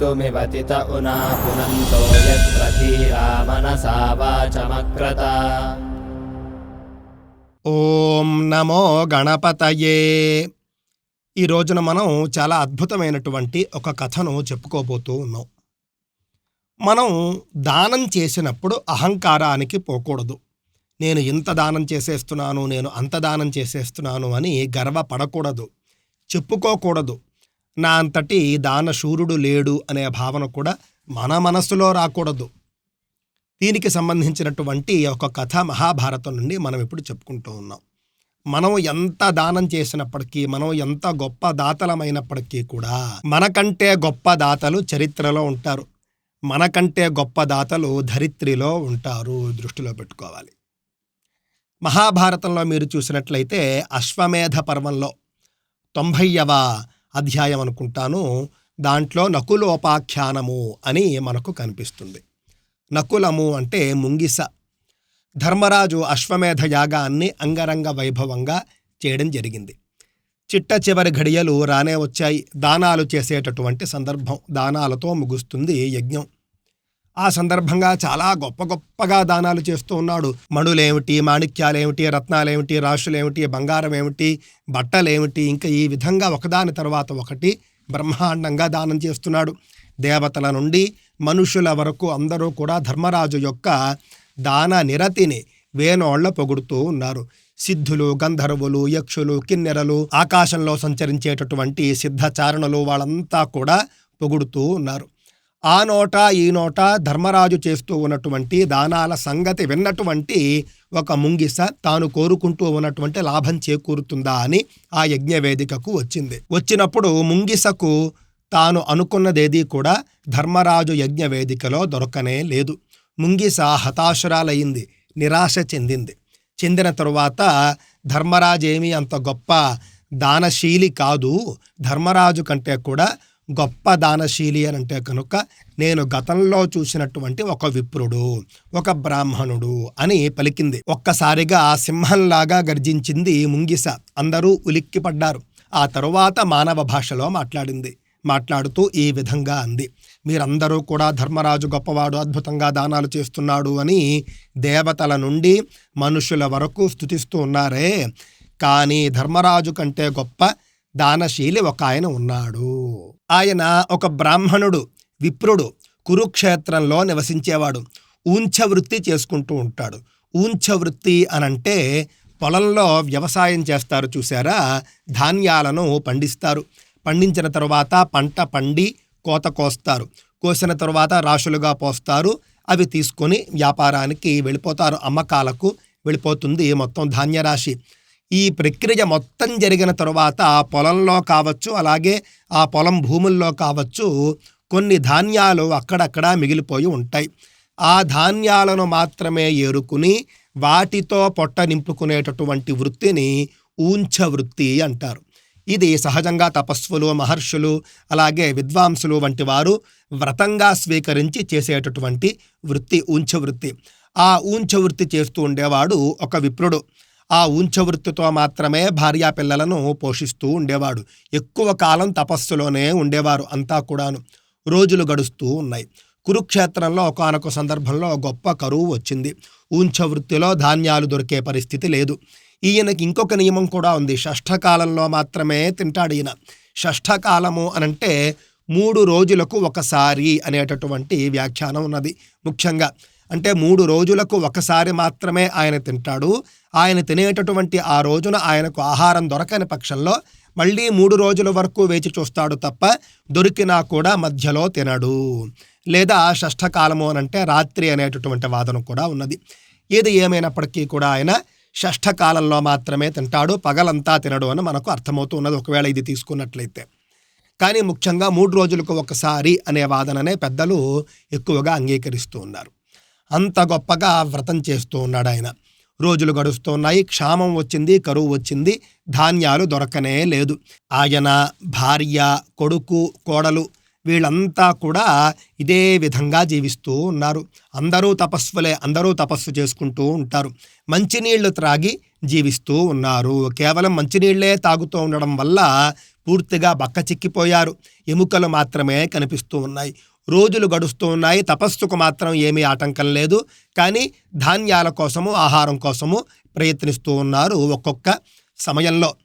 कर्तुमिवतित उना पुनन्तो यत्र धीरा मनसा वाचमक्रत ఓం నమో గణపతయే ఈ రోజున మనం చాలా అద్భుతమైనటువంటి ఒక కథను చెప్పుకోబోతూ ఉన్నాం మనం దానం చేసినప్పుడు అహంకారానికి పోకూడదు నేను ఇంత దానం చేసేస్తున్నాను నేను అంత దానం చేసేస్తున్నాను అని గర్వపడకూడదు చెప్పుకోకూడదు నా అంతటి దానశూరుడు లేడు అనే భావన కూడా మన మనస్సులో రాకూడదు. దీనికి సంబంధించినటువంటి ఒక కథ మహాభారతం నుండి మనం ఇప్పుడు చెప్పుకుంటూ ఉన్నాం. మనం ఎంత దానం చేసినప్పటికీ మనం ఎంత గొప్ప దాతలమైనప్పటికీ కూడా మనకంటే గొప్ప దాతలు చరిత్రలో ఉంటారు. మనకంటే గొప్ప దాతలు ధరిత్రిలో ఉంటారు దృష్టిలో పెట్టుకోవాలి. మహాభారతంలో మీరు చూసినట్లయితే అశ్వమేధ పర్వంలో తొంభైవ అధ్యాయం అనుకుంటాను దాంట్లో నకులోపాఖ్యానము అని మనకు కనిపిస్తుంది. నకులము అంటే ముంగిస. ధర్మరాజు అశ్వమేధ యాగాన్ని అంగరంగ వైభవంగా చేయడం జరిగింది. చిట్ట చివరి ఘడియలు రానే వచ్చాయి. దానాలు చేసేటటువంటి సందర్భం దానాలతో ముగుస్తుంది యజ్ఞం. ఆ సందర్భంగా చాలా గొప్ప గొప్పగా దానాలు చేస్తూ ఉన్నాడు. మణులేమిటి మాణిక్యాలేమిటి రత్నాలేమిటి రాశులేమిటి బంగారం ఏమిటి బట్టలేమిటి ఇంకా ఈ విధంగా ఒకదాని తర్వాత ఒకటి బ్రహ్మాండంగా దానం చేస్తున్నాడు. దేవతల నుండి మనుషుల వరకు అందరూ కూడా ధర్మరాజు యొక్క దాన నిరతిని వేనోళ్ళ పొగుడుతూ ఉన్నారు. సిద్ధులు గంధర్వులు యక్షులు కిన్నెరలు ఆకాశంలో సంచరించేటటువంటి సిద్ధచారణలు వాళ్ళంతా కూడా పొగుడుతూ ఉన్నారు. ఆ నోట ఈ నోట ధర్మరాజు చేస్తూ ఉన్నటువంటి దానాల సంగతి విన్నటువంటి ఒక ముంగిస తాను కోరుకుంటూ ఉన్నటువంటి లాభం చేకూరుతుందా అని ఆ యజ్ఞవేదికకు వచ్చింది. వచ్చినప్పుడు ముంగిసకు తాను అనుకున్నదేదీ కూడా ధర్మరాజు యజ్ఞ వేదికలో దొరకనే లేదు. ముంగిస హతాశురాలయ్యింది నిరాశ చెందింది. చెందిన తరువాత ధర్మరాజు ఏమీ అంత గొప్ప దానశీలి కాదు ధర్మరాజు కంటే కూడా గొప్ప దానశీలి అని అంటే కనుక నేను గతంలో చూసినటువంటి ఒక విప్రుడు ఒక బ్రాహ్మణుడు అని పలికింది. ఒక్కసారిగా సింహంలాగా గర్జించింది ముంగిస. అందరూ ఉలిక్కిపడ్డారు. ఆ తరువాత మానవ భాషలో మాట్లాడింది. మాట్లాడుతూ ఈ విధంగా అంది. మీరందరూ కూడా ధర్మరాజు గొప్పవాడు అద్భుతంగా దానాలు చేస్తున్నాడు అని దేవతల నుండి మనుషుల వరకు స్థుతిస్తూ ఉన్నారే. కానీ ధర్మరాజు కంటే గొప్ప దానశీలి ఒక ఆయన ఉన్నాడు. ఆయన ఒక బ్రాహ్మణుడు విప్రుడు కురుక్షేత్రంలో నివసించేవాడు. ఊంచవృత్తి చేసుకుంటూ ఉంటాడు. ఊంచవృత్తి అనంటే పొలంలో వ్యవసాయం చేస్తారు చూసారా? ధాన్యాలను పండిస్తారు. పండించిన తరువాత పంట పండి కోత కోస్తారు. కోసిన తరువాత రాశులుగా పోస్తారు. అవి తీసుకొని వ్యాపారానికి వెళ్ళిపోతారు. అమ్మకాలకు వెళ్ళిపోతుంది మొత్తం ధాన్యరాశి. ఈ ప్రక్రియ మొత్తం జరిగిన తరువాత పొలంలో కావచ్చు అలాగే ఆ పొలం భూముల్లో కావచ్చు కొన్ని ధాన్యాలు అక్కడక్కడ మిగిలిపోయి ఉంటాయి. ఆ ధాన్యాలను మాత్రమే ఏరుకుని వాటితో పొట్ట నింపుకునేటటువంటి వృత్తిని ఊంచ వృత్తి అంటారు. ఇది సహజంగా తపస్సులు మహర్షులు అలాగే విద్వాంసులు వంటి వారు వ్రతంగా స్వీకరించి చేసేటటువంటి వృత్తి ఊంచ వృత్తి ఆ ఊంచ వృత్తి చేస్తూ ఉండేవాడు ఒక విప్రుడు. ఆ ఊంచ వృత్తితో మాత్రమే భార్యా పిల్లలను పోషిస్తూ ఉండేవాడు. ఎక్కువ కాలం తపస్సులోనే ఉండేవారు అంతా కూడాను. రోజులు గడుస్తూ ఉన్నాయి. కురుక్షేత్రంలో ఒకనొక సందర్భంలో గొప్ప కరువు వచ్చింది. ఉంచవృత్తిలో ధాన్యాలు దొరికే పరిస్థితి లేదు. ఈయనకి ఇంకొక నియమం కూడా ఉంది. షష్ఠకాలంలో మాత్రమే తింటాడు ఈయన. షష్ఠకాలము అనంటే మూడు రోజులకు ఒకసారి అనేటటువంటి వ్యాఖ్యానం ఉన్నది. ముఖ్యంగా అంటే మూడు రోజులకు ఒకసారి మాత్రమే ఆయన తింటాడు. ఆయన తినేటటువంటి ఆ రోజున ఆయనకు ఆహారం దొరకని పక్షంలో మళ్ళీ మూడు రోజుల వరకు వేచి చూస్తాడు తప్ప దొరికినా కూడా మధ్యలో తినడు. లేదా షష్ఠకాలము అనంటే రాత్రి అనేటటువంటి వాదన కూడా ఉన్నది. ఏది ఏమైనప్పటికీ కూడా ఆయన షష్ఠకాలంలో మాత్రమే తింటాడు. పగలంతా తినడు అని మనకు అర్థమవుతూ ఉన్నది. ఒకవేళ ఇది తీసుకున్నట్లయితే. కానీ ముఖ్యంగా మూడు రోజులకు ఒకసారి అనే వాదననే పెద్దలు ఎక్కువగా అంగీకరిస్తూ ఉన్నారు. అంత గొప్పగా వ్రతం చేస్తూ ఉన్నాడు ఆయన. రోజులు గడుస్తున్నాయి క్షామం వచ్చింది కరువు వచ్చింది ధాన్యాలు దొరకనే లేదు. ఆయన భార్య కొడుకు కోడలు వీళ్ళంతా కూడా ఇదే విధంగా జీవిస్తూ ఉన్నారు. అందరూ తపస్సులే అందరూ తపస్సు చేసుకుంటూ ఉంటారు. మంచినీళ్ళు త్రాగి జీవిస్తూ ఉన్నారు. కేవలం మంచినీళ్ళే తాగుతూ ఉండడం వల్ల పూర్తిగా బక్క చిక్కిపోయారు ఎముకలు మాత్రమే కనిపిస్తూ ఉన్నాయి. రోజులు గడుస్తూ ఉన్నాయి. తపస్సుకు మాత్రం ఏమీ ఆటంకం లేదు. కానీ ధాన్యాల కోసము ఆహారం కోసము ప్రయత్నిస్తూ ఉన్నారు ఒక్కొక్క సమయంలో.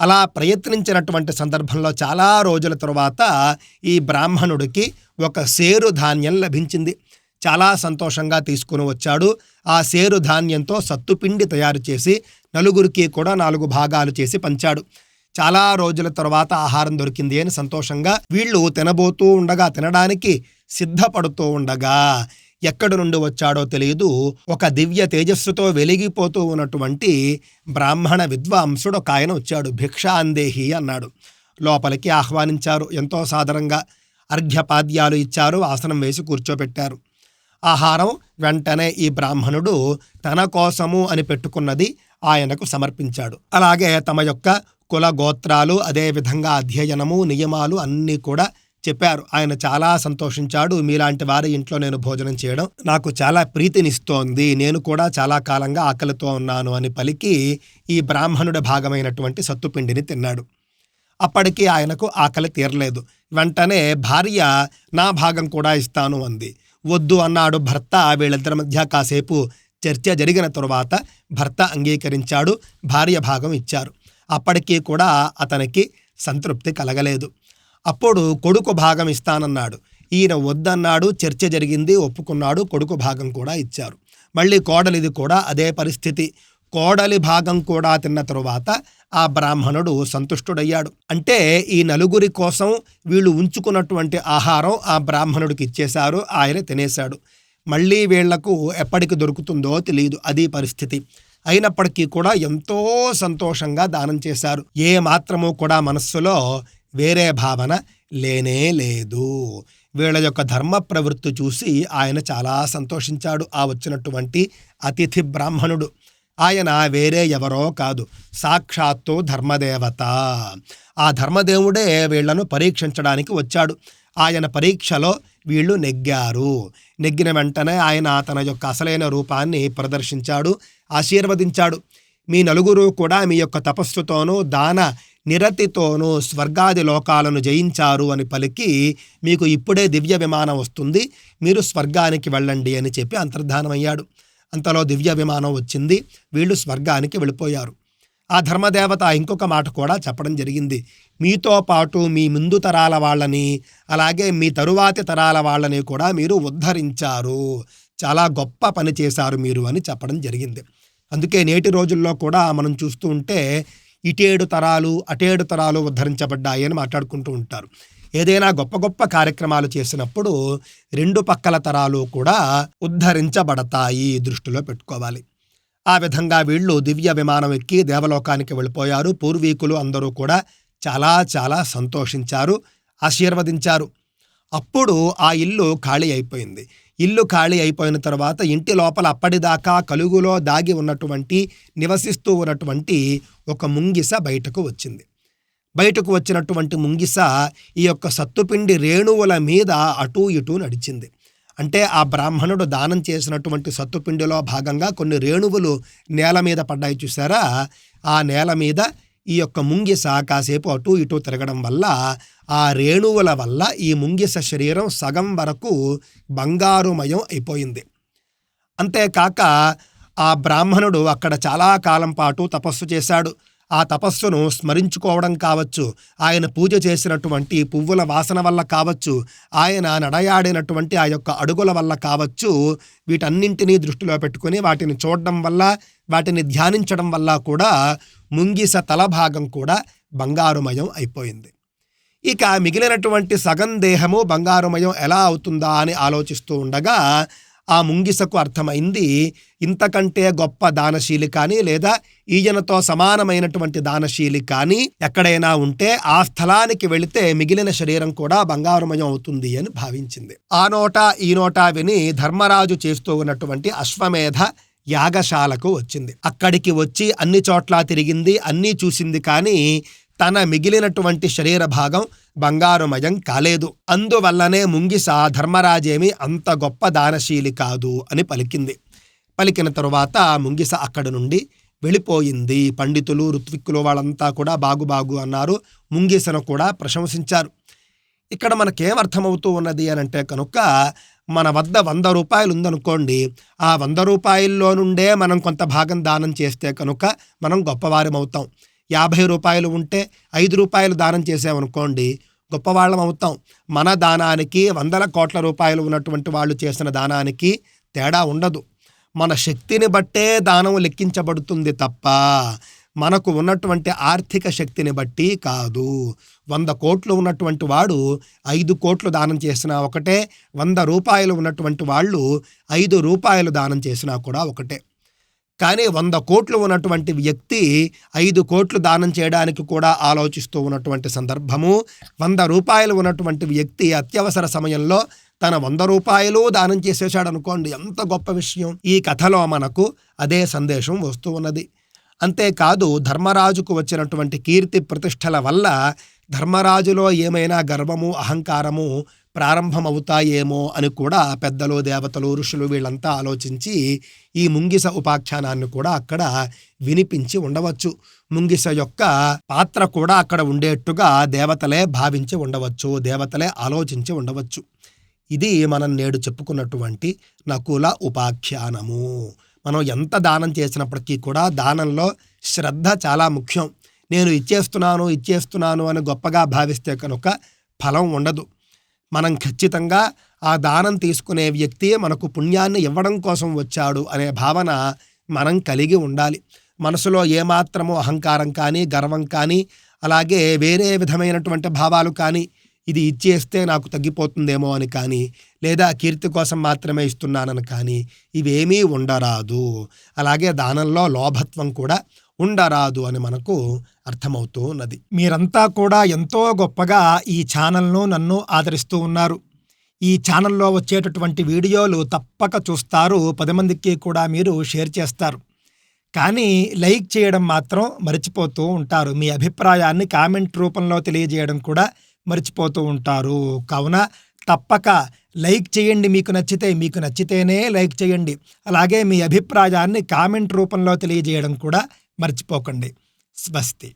అలా ప్రయత్నించినటువంటి సందర్భంలో చాలా రోజుల తరువాత ఈ బ్రాహ్మణుడికి ఒక సేరు ధాన్యం లభించింది. చాలా సంతోషంగా తీసుకుని వచ్చాడు. ఆ సేరు ధాన్యంతో సత్తుపిండి తయారు చేసి నలుగురికి కూడా నాలుగు భాగాలు చేసి పంచాడు. చాలా రోజుల తర్వాత ఆహారం దొరికింది అని సంతోషంగా వీళ్ళు తినబోతూ ఉండగా తినడానికి సిద్ధపడుతూ ఉండగా ఎక్కడి నుండి వచ్చాడో తెలియదు. ఒక దివ్య తేజస్సుతో వెలిగిపోతూ ఉన్నటువంటి బ్రాహ్మణ విద్వాంసుడు ఒక ఆయన వచ్చాడు. భిక్షాందేహి అన్నాడు. లోపలికి ఆహ్వానించారు. ఎంతో సాదరంగా అర్ఘ్యపాద్యాలు ఇచ్చారు. ఆసనం వేసి కూర్చోబెట్టారు. ఆహారం వెంటనే ఈ బ్రాహ్మణుడు తన కోసము అని పెట్టుకున్నది ఆయనకు సమర్పించాడు. అలాగే తమ యొక్క కుల గోత్రాలు అదేవిధంగా అధ్యయనము నియమాలు అన్నీ కూడా చెప్పారు. ఆయన చాలా సంతోషించాడు. మీలాంటి వారి ఇంట్లో నేను భోజనం చేయడం నాకు చాలా ప్రీతినిస్తోంది. నేను కూడా చాలా కాలంగా ఆకలితో ఉన్నాను అని పలికి ఈ బ్రాహ్మణుడి భాగమైనటువంటి సత్తుపిండిని తిన్నాడు. అప్పటికి ఆయనకు ఆకలి తీరలేదు. వెంటనే భార్య నా భాగం కూడా ఇస్తాను అంది. వద్దు అన్నాడు భర్త. వీళ్ళిద్దరి మధ్య కాసేపు చర్చ జరిగిన తరువాత భర్త అంగీకరించాడు. భార్య భాగం ఇచ్చారు. అప్పటికీ కూడా అతనికి సంతృప్తి కలగలేదు. అప్పుడు కొడుకు భాగం ఇస్తానన్నాడు. ఈయన వద్దన్నాడు చర్చ జరిగింది ఒప్పుకున్నాడు కొడుకు భాగం కూడా ఇచ్చారు. మళ్ళీ కోడలిది కూడా అదే పరిస్థితి. కోడలి భాగం కూడా తిన్న తరువాత ఆ బ్రాహ్మణుడు సంతుష్టుడయ్యాడు. అంటే ఈ నలుగురి కోసం వీళ్ళు ఉంచుకున్నటువంటి ఆహారం ఆ బ్రాహ్మణుడికి ఇచ్చేశారు ఆయన తినేశాడు. మళ్ళీ వీళ్ళకు ఎప్పటికి దొరుకుతుందో తెలియదు అది పరిస్థితి. అయినప్పటికీ కూడా ఎంతో సంతోషంగా దానం చేశారు. ఏ మాత్రము కూడా మనస్సులో వేరే భావన లేనే లేదు. వీళ్ళ యొక్క ధర్మ ప్రవృత్తి చూసి ఆయన చాలా సంతోషించాడు. ఆ వచ్చినటువంటి అతిథి బ్రాహ్మణుడు. ఆయన వేరే ఎవరో కాదు. సాక్షాత్తు ధర్మదేవత. ఆ ధర్మదేవుడే వీళ్ళను పరీక్షించడానికి వచ్చాడు. ఆయన పరీక్షలో వీళ్ళు నెగ్గారు. నెగ్గిన వెంటనే ఆయన తన యొక్క అసలైన రూపాన్ని ప్రదర్శించాడు ఆశీర్వదించాడు. మీ నలుగురు కూడా మీ యొక్క తపస్సుతోనూ దాన నిరతితోనూ స్వర్గాది లోకాలను జయించారు అని పలికి మీకు ఇప్పుడే దివ్య విమానం వస్తుంది. మీరు స్వర్గానికి వెళ్ళండి అని చెప్పి అంతర్ధానమయ్యాడు. అంతలో దివ్య విమానం వచ్చింది. వీళ్ళు స్వర్గానికి వెళ్ళిపోయారు. ఆ ధర్మదేవత ఇంకొక మాట కూడా చెప్పడం జరిగింది. మీతో పాటు మీ ముందు తరాల వాళ్ళని అలాగే మీ తరువాతి తరాల వాళ్ళని కూడా మీరు ఉద్ధరించారు. చాలా గొప్ప పని చేశారు మీరు అని చెప్పడం జరిగింది. అందుకే నేటి రోజుల్లో కూడా మనం చూస్తూ ఉంటే ఇటేడు తరాలు అటేడు తరాలు ఉద్ధరించబడ్డాయి అని మాట్లాడుకుంటూ ఉంటారు. ఏదైనా గొప్ప గొప్ప కార్యక్రమాలు చేసినప్పుడు రెండు పక్కల తరాలు కూడా ఉద్ధరించబడతాయి దృష్టిలో పెట్టుకోవాలి. ఆ విధంగా వీళ్ళు దివ్య విమానం ఎక్కి దేవలోకానికి వెళ్ళిపోయారు. పూర్వీకులు అందరూ కూడా చాలా చాలా సంతోషించారు ఆశీర్వదించారు. అప్పుడు ఆ ఇల్లు ఖాళీ అయిపోయింది. ఇల్లు ఖాళీ అయిపోయిన తర్వాత ఇంటి లోపల అప్పటిదాకా కలుగులో దాగి ఉన్నటువంటి నివసిస్తూ ఉన్నటువంటి ఒక ముంగిస బయటకు వచ్చింది. బయటకు వచ్చినటువంటి ముంగిస ఈ యొక్క సత్తుపిండి రేణువుల మీద అటూ ఇటూ నడిచింది. అంటే ఆ బ్రాహ్మణుడు దానం చేసినటువంటి సత్తుపిండిలో భాగంగా కొన్ని రేణువులు నేల మీద పడ్డాయి చూసారా ఆ నేల మీద ఈ యొక్క ముంగిస కాసేపు అటు ఇటు తిరగడం వల్ల ఆ రేణువుల వల్ల ఈ ముంగిస శరీరం సగం వరకు బంగారుమయం అయిపోయింది. అంతేకాక ఆ బ్రాహ్మణుడు అక్కడ చాలా కాలం పాటు తపస్సు చేశాడు. ఆ తపస్సును స్మరించుకోవడం కావచ్చు. ఆయన పూజ చేసినటువంటి పువ్వుల వాసన వల్ల కావచ్చు. ఆయన నడయాడినటువంటి ఆ యొక్క అడుగుల వల్ల కావచ్చు. వీటన్నింటినీ దృష్టిలో పెట్టుకుని వాటిని చూడడం వల్ల వాటిని ధ్యానించడం వల్ల కూడా ముంగిస తలభాగం కూడా బంగారుమయం అయిపోయింది. ఇక మిగిలినటువంటి సగం దేహము బంగారుమయం ఎలా అవుతుందా అని ఆలోచిస్తూ ఉండగా ఆ ముంగిసకు అర్థమైంది ఇంతకంటే గొప్ప దానశీలి కానీ లేదా ఈయనతో సమానమైనటువంటి దానశీలి కానీ ఎక్కడైనా ఉంటే ఆ స్థలానికి వెళితే మిగిలిన శరీరం కూడా బంగారుమయం అవుతుంది అని భావించింది. ఆ నోట ఈ నోట విని ధర్మరాజు చేస్తూ ఉన్నటువంటి అశ్వమేధ యాగశాలకు వచ్చింది. అక్కడికి వచ్చి అన్ని చోట్ల తిరిగింది అన్నీ చూసింది కానీ తన మిగిలినటువంటి శరీర భాగం బంగారుమయం కాలేదు. అందువల్లనే ముంగిస ధర్మరాజేమి అంత గొప్ప దానశీలి కాదు అని పలికింది. పలికిన తరువాత ముంగిస అక్కడి నుండి వెళ్ళిపోయింది. పండితులు ఋత్విక్కులు వాళ్ళంతా కూడా బాగు బాగు అన్నారు. ముంగిసను కూడా ప్రశంసించారు. ఇక్కడ మనకేం అర్థమవుతూ ఉన్నది అని అంటే కనుక మన వద్ద వంద రూపాయలు ఉందనుకోండి ఆ వంద రూపాయల్లో నుండే మనం కొంత భాగం దానం చేస్తే కనుక మనం గొప్పవారమవుతాం. అవుతాం యాభై రూపాయలు ఉంటే ఐదు రూపాయలు దానం చేసామనుకోండి గొప్పవాళ్ళం అవుతాం. మన దానానికి వందల కోట్ల రూపాయలు ఉన్నటువంటి వాళ్ళు చేసిన దానానికి తేడా ఉండదు. మన శక్తిని బట్టే దానం లెక్కించబడుతుంది తప్ప మనకు ఉన్నటువంటి ఆర్థిక శక్తిని బట్టి కాదు. వంద కోట్లు ఉన్నటువంటి వాడు ఐదు కోట్లు దానం చేసినా ఒకటే వంద రూపాయలు ఉన్నటువంటి వాళ్ళు ఐదు రూపాయలు దానం చేసినా కూడా ఒకటే. కానీ వంద కోట్లు ఉన్నటువంటి వ్యక్తి ఐదు కోట్లు దానం చేయడానికి కూడా ఆలోచిస్తూ ఉన్నటువంటి సందర్భము. వంద రూపాయలు ఉన్నటువంటి వ్యక్తి అత్యవసర సమయంలో తన వంద రూపాయలు దానం చేసేసాడు అనుకోండి ఎంత గొప్ప విషయం. ఈ కథలో మనకు అదే సందేశం వస్తూ ఉన్నది. అంతేకాదు ధర్మరాజుకు వచ్చినటువంటి కీర్తి ప్రతిష్టల వల్ల ధర్మరాజులో ఏమైనా గర్వము అహంకారము ప్రారంభమవుతాయేమో అని కూడా పెద్దలు దేవతలు ఋషులు వీళ్ళంతా ఆలోచించి ఈ ముంగిస ఉపాఖ్యానాన్ని కూడా అక్కడ వినిపించి ఉండవచ్చు. ముంగిస యొక్క పాత్ర కూడా అక్కడ ఉండేట్టుగా దేవతలే భావించి ఉండవచ్చు దేవతలే ఆలోచించి ఉండవచ్చు. ఇది మనం నేడు చెప్పుకున్నటువంటి నకుల ఉపాఖ్యానము. మనం ఎంత దానం చేసినప్పటికీ కూడా దానంలో శ్రద్ధ చాలా ముఖ్యం. నేను ఇచ్చేస్తున్నాను ఇచ్చేస్తున్నాను అని గొప్పగా భావిస్తే కనుక ఫలం ఉండదు. మనం ఖచ్చితంగా ఆ దానం తీసుకునే వ్యక్తి మనకు పుణ్యాన్ని ఇవ్వడం కోసం వచ్చాడు అనే భావన మనం కలిగి ఉండాలి. మనసులో ఏమాత్రము అహంకారం కానీ గర్వం కానీ అలాగే వేరే విధమైనటువంటి భావాలు కానీ ఇది ఇచ్చేస్తే నాకు తగ్గిపోతుందేమో అని కానీ లేదా కీర్తి కోసం మాత్రమే ఇస్తున్నానని కానీ ఇవేమీ ఉండరాదు. అలాగే దానంలో లోభత్వం కూడా ఉండరాదు అని మనకు అర్థమవుతూ ఉన్నది. మీరంతా కూడా ఎంతో గొప్పగా ఈ ఛానల్ను నన్ను ఆదరిస్తూ ఉన్నారు. ఈ ఛానల్లో వచ్చేటటువంటి వీడియోలు తప్పక చూస్తారు. పది మందికి కూడా మీరు షేర్ చేస్తారు. కానీ లైక్ చేయడం మాత్రం మర్చిపోతూ ఉంటారు. మీ అభిప్రాయాన్ని కామెంట్ రూపంలో తెలియజేయడం కూడా మర్చిపోతూ ఉంటారు. కావున తప్పక లైక్ చేయండి. మీకు నచ్చితే మీకు నచ్చితేనే లైక్ చేయండి. అలాగే మీ అభిప్రాయాన్ని కామెంట్ రూపంలో తెలియజేయడం కూడా మర్చిపోకండి. స్వస్తి.